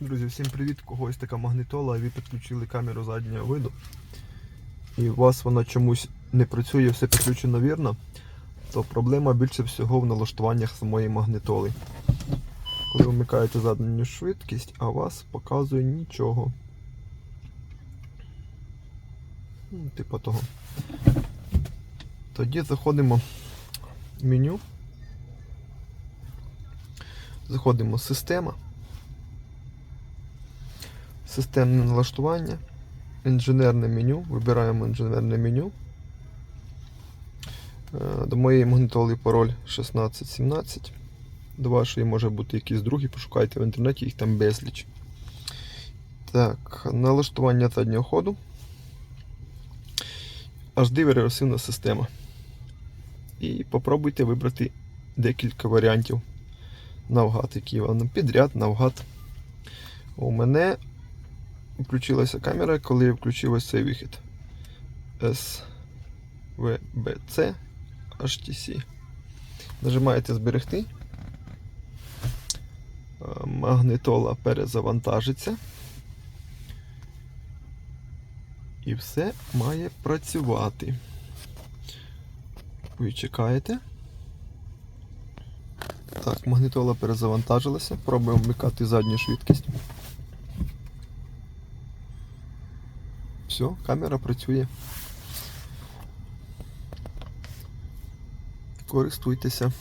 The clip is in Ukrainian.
Друзі, всім привіт! Когось така магнітола, а ви підключили камеру заднього виду. І у вас вона чомусь не працює, все підключено вірно, то проблема більше всього в налаштуваннях самої магнітоли. Коли вмикаєте задню швидкість, а вас показує нічого. Ну, типу того. Тоді заходимо в меню. Заходимо в система. Системне налаштування. Інженерне меню. Вибираємо інженерне меню. Е, До моєї магнітоли пароль 1617. До вашої може бути якийсь другий, пошукайте в інтернеті, їх там безліч. Так, налаштування заднього ходу. HD реверсивна система. І попробуйте вибрати декілька варіантів навгад, які вам підряд навгад. У мене включилася камера, коли я включив ось цей вихід. SVBC HTC. Нажимаєте зберегти. Е, Магнитола перезавантажиться. І все має працювати. Ви чекаєте. Так, магнітола перезавантажилася. Пробуємо вмикати задню швидкість. Все, камера працює. Користуйтеся.